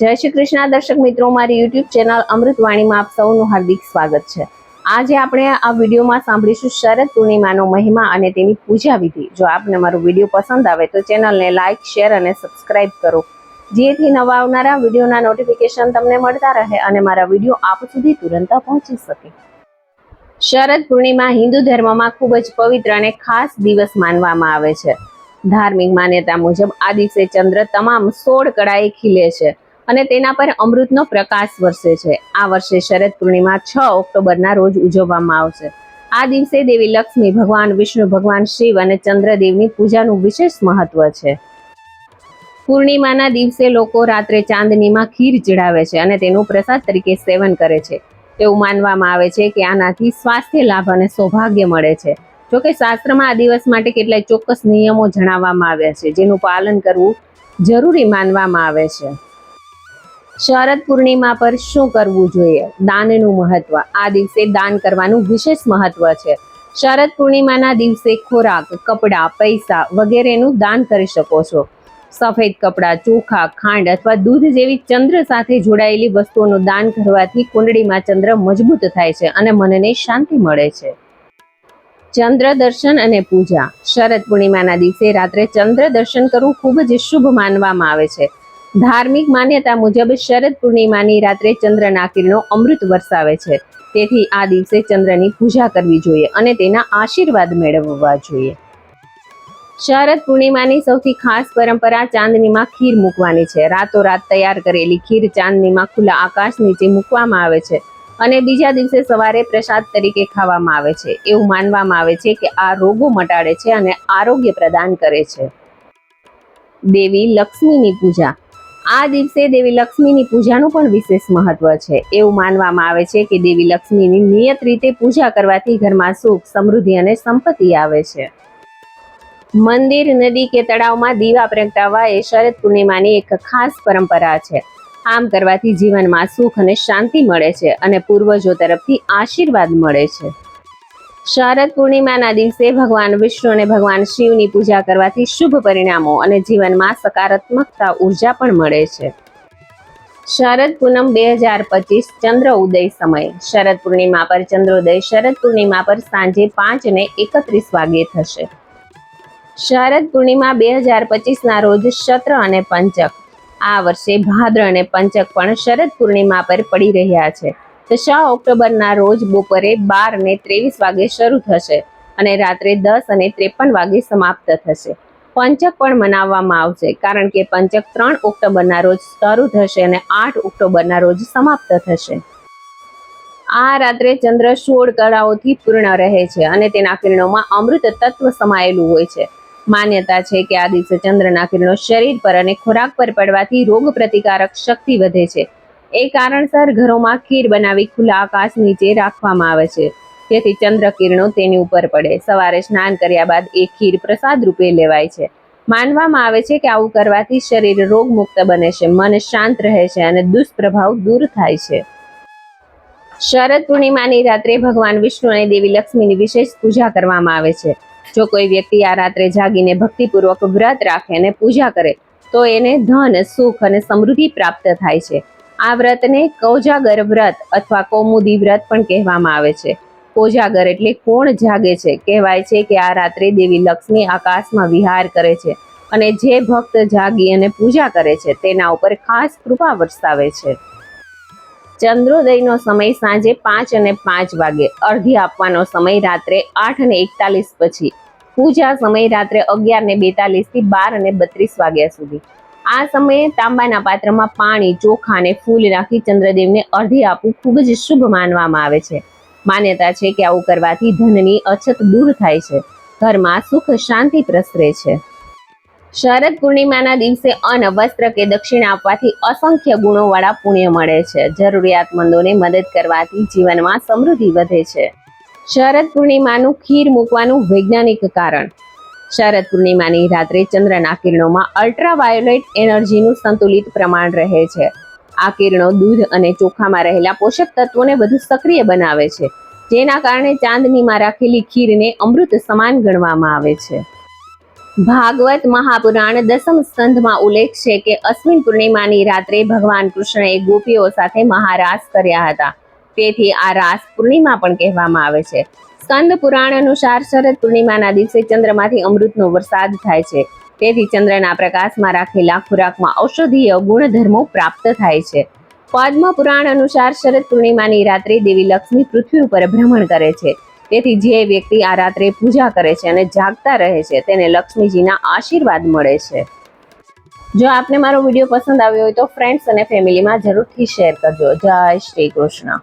જય શ્રી કૃષ્ણ, દર્શક મિત્રો, મારી યુટ્યુબ ચેનલ અમૃતવાણીમાં આપ સૌનું હાર્દિક સ્વાગત છે. આજે આપણે આ વિડીયોમાં સાંભળીશું શરદ પૂર્ણિમાનો મહિમા અને તેની પૂજા વિધિ. જો આપને મારો વીડિયો પસંદ આવે તો ચેનલને લાઇક શેર અને સબસ્ક્રાઇબ કરો. જેથી નવા આવનારા વિડીયોના નોટિફિકેશન તમને મળતા રહે અને મારા વીડિયો આપ સુધી તુરંત પહોંચી શકે. શરદ પૂર્ણિમા હિન્દુ ધર્મમાં ખૂબ જ પવિત્ર અને ખાસ દિવસ માનવામાં આવે છે. ધાર્મિક માન્યતા મુજબ આ દિવસે ચંદ્ર તમામ સોળ કળાએ ખીલે છે. અને તેના પર અમૃતનો પ્રકાશ વરસે છે. આ વર્ષે શરદ પૂર્ણિમા છ ઓક્ટોબરના રોજ ઉજવવામાં આવશે. આ દિવસે દેવી લક્ષ્મી, ભગવાન વિષ્ણુ, ભગવાન શિવ અને ચંદ્રદેવની પૂજાનું વિશેષ મહત્વ છે. પૂર્ણિમાના દિવસે લોકો રાત્રે ચાંદનીમાં ખીર ચડાવે છે અને તેનું પ્રસાદ તરીકે સેવન કરે છે. એવું માનવામાં આવે છે કે આનાથી સ્વાસ્થ્ય લાભ અને સૌભાગ્ય મળે છે. જોકે શાસ્ત્રમાં આ દિવસ માટે કેટલાય ચોક્કસ નિયમો જણાવવામાં આવ્યા છે, જેનું પાલન કરવું જરૂરી માનવામાં આવે છે. શરદ પૂર્ણિમા પર શું કરવું જોઈએ? દાનનું મહત્વ. આ દિવસે દાન કરવાનું વિશેષ મહત્વ છે. શરદ પૂર્ણિમાના દિવસે ખોરાક, કપડાં, પૈસા વગેરેનું દાન કરી શકો છો. સફેદ કપડાં, ચોખા, ખાંડ અથવા દૂધ જેવી ચંદ્ર સાથે જોડાયેલી વસ્તુઓનું દાન કરવાથી કુંડળીમાં ચંદ્ર મજબૂત થાય છે અને મનને શાંતિ મળે છે. ચંદ્ર દર્શન અને પૂજા. શરદ પૂર્ણિમાના દિવસે રાત્રે ચંદ્ર દર્શન કરવું ખૂબ જ શુભ માનવામાં આવે છે. ધાર્મિક માન્યતા મુજબ શરદ પૂર્ણિમાની રાત્રે ચંદ્રના કિરણો અમૃત વરસાવે છે. તેથી આ દિવસે ચંદ્રની પૂજા કરવી જોઈએ અને તેના આશીર્વાદ મેળવવા જોઈએ. શરદ પૂર્ણિમાની સૌથી ખાસ પરંપરા ચાંદનીમાં ખીર મૂકવાની છે. રાતોરાત તૈયાર કરેલી ખીર ચાંદનીમાં ખુલ્લા આકાશ નીચે મૂકવામાં આવે છે અને બીજા દિવસે સવારે પ્રસાદ તરીકે ખાવામાં આવે છે. એવું માનવામાં આવે છે કે આ રોગો મટાડે છે અને આરોગ્ય પ્રદાન કરે છે. દેવી લક્ષ્મીની પૂજા. આ દિવસે દેવી લક્ષ્મીની પૂજાનું પણ વિશેષ મહત્વ છે. એવું માનવામાં આવે છે કે દેવી લક્ષ્મીની નિયત રીતે પૂજા કરવાથી ઘરમાં સુખ, સમૃદ્ધિ અને સંપત્તિ આવે છે. મંદિર, નદી કે તળાવમાં દીવા પ્રગટાવવા એ શરદ પૂર્ણિમાની એક ખાસ પરંપરા છે. આમ કરવાથી જીવનમાં સુખ અને શાંતિ મળે છે અને પૂર્વજો તરફથી આશીર્વાદ મળે છે. શરદ પૂર્ણિમાના દિવસે ભગવાન વિષ્ણુ અને ભગવાન શિવની પૂજા કરવાથી શુભ પરિણામો અને જીવનમાં સકારાત્મકતા ઊર્જા પણ મળે છે. શરદ પૂનમ બે હજાર પચીસ ચંદ્ર ઉદય સમય. શરદ પૂર્ણિમા પર ચંદ્રોદય, શરદ પૂર્ણિમા પર સાંજે પાંચ ને એકત્રીસ વાગે થશે. શરદ પૂર્ણિમા બે હજાર પચીસના રોજ શત્ર અને પંચક. આ વર્ષે ભાદ્ર અને પંચક પણ શરદ પૂર્ણિમા પર પડી રહ્યા છે. છ ઓક્ટોબરના રોજ બપોરે બાર ને ત્રેવીસ વાગે શરૂ થશે અને રાત્રે દસ અને ત્રેપન વાગે સમાપ્ત થશે. પંચક પણ મનાવવામાં આવશે કારણ કે પંચક ત્રણ ઓક્ટોબરના રોજ શરૂ થશે અને આઠ ઓક્ટોબરના રોજ સમાપ્ત થશે. આ રાત્રે ચંદ્ર સોળ કળાઓથી પૂર્ણ રહે છે અને તેના કિરણોમાં અમૃત તત્વ સમાયેલું હોય છે. માન્યતા છે કે આ દિવસે ચંદ્રના કિરણો શરીર પર અને ખોરાક પર પડવાથી રોગ પ્રતિકારક શક્તિ વધે છે. એ કારણસર ઘરોમાં ખીર બનાવી ખુલ્લા આકાશ નીચે રાખવામાં આવે છે. જેથી ચંદ્ર કિરણો તેની ઉપર પડે. સવારે સ્નાન કર્યા બાદ એ ખીર પ્રસાદ રૂપે લેવાય છે. માનવામાં આવે છે કે આવું કરવાથી શરીર રોગમુક્ત બને છે, મન શાંત રહે છે અને દુષ્પ્રભાવ દૂર થાય છે. શરદ પૂર્ણિમાની રાત્રે ભગવાન વિષ્ણુ અને દેવી લક્ષ્મીની વિશેષ પૂજા કરવામાં આવે છે. જો કોઈ વ્યક્તિ આ રાત્રે જાગીને ભક્તિપૂર્વક વ્રત રાખે અને પૂજા કરે, તો એને ધન, સુખ અને સમૃદ્ધિ પ્રાપ્ત થાય છે. આ વ્રતને કૌજાગર વ્રત અથવા કૌમુદી વ્રત પણ કહેવામાં આવે છે. કોજાગર એટલે કોણ જાગે છે? કહેવાય છે કે આ રાત્રે દેવી લક્ષ્મી આકાશમાં વિહાર કરે છે અને જે ભક્ત જાગી અને પૂજા કરે છે તેના ઉપર ખાસ કૃપા વરસાવે છે. ચંદ્રોદયનો સમય સાંજે પાંચ અને પાંચ વાગે. અડધી આપવાનો સમય રાત્રે આઠ અને એકતાલીસ પછી. પૂજા સમય રાત્રે અગિયાર ને બેતાલીસથી બાર અને બત્રીસ વાગ્યા સુધી. આ સમયે તાંબાના પાત્રમાં પાણી, ચોખા અને ફૂલ રાખી ચંદ્રદેવને અર્ધી આપવું ખૂબ જ શુભ માનવામાં આવે છે. માન્યતા છે કે આવું કરવાથી ધનની અછત દૂર થાય છે. ઘરમાં સુખ, શાંતિ પ્રસરે છે. શરદ પૂર્ણિમાના દિવસે અન્ન, વસ્ત્ર કે દક્ષિણા આપવાથી અસંખ્ય ગુણોવાળા પુણ્ય મળે છે. જરૂરિયાતમંદોને મદદ કરવાથી જીવનમાં સમૃદ્ધિ વધે છે. શરદ પૂર્ણિમાનું ખીર મૂકવાનું વૈજ્ઞાનિક કારણ. શરદ પૂર્ણિમાની રાત્રે ચંદ્રના કિરણોમાં અલ્ટ્રાવાયોલેટ એનર્જીનું સંતુલિત પ્રમાણ રહે છે. આ કિરણો દૂધ અને ચોખામાં રહેલા પોષક તત્વોને વધુ સક્રિય બનાવે છે, જેના કારણે ચાંદનીમાં રાખેલી ખીરને અમૃત સમાન ગણવામાં આવે છે. ભાગવત મહાપુરાણ દસમ સ્કંધમાં ઉલ્લેખ છે કે અશ્વિન પૂર્ણિમાની રાત્રે ભગવાન કૃષ્ણએ ગોપીઓ સાથે મહારાસ કર્યા હતા. તેથી આ રાસ પૂર્ણિમા પણ કહેવામાં આવે છે. સ્કંદ પુરાણ અનુસાર શરદ પૂર્ણિમાના દિવસે ચંદ્રમાંથી અમૃતનો વરસાદ થાય છે. તેથી ચંદ્રના પ્રકાશમાં રાખેલા ખોરાકમાં ઔષધીય ગુણધર્મો પ્રાપ્ત થાય છે. પદ્મ પુરાણ અનુસાર શરદ પૂર્ણિમાની રાત્રે દેવી લક્ષ્મી પૃથ્વી ઉપર ભ્રમણ કરે છે. તેથી જે વ્યક્તિ આ રાત્રે પૂજા કરે છે અને જાગતા રહે છે, તેને લક્ષ્મીજીના આશીર્વાદ મળે છે. જો આપને મારો વીડિયો પસંદ આવ્યો હોય તો ફ્રેન્ડ્સ અને ફેમિલીમાં જરૂરથી શેર કરજો. જય શ્રી કૃષ્ણ.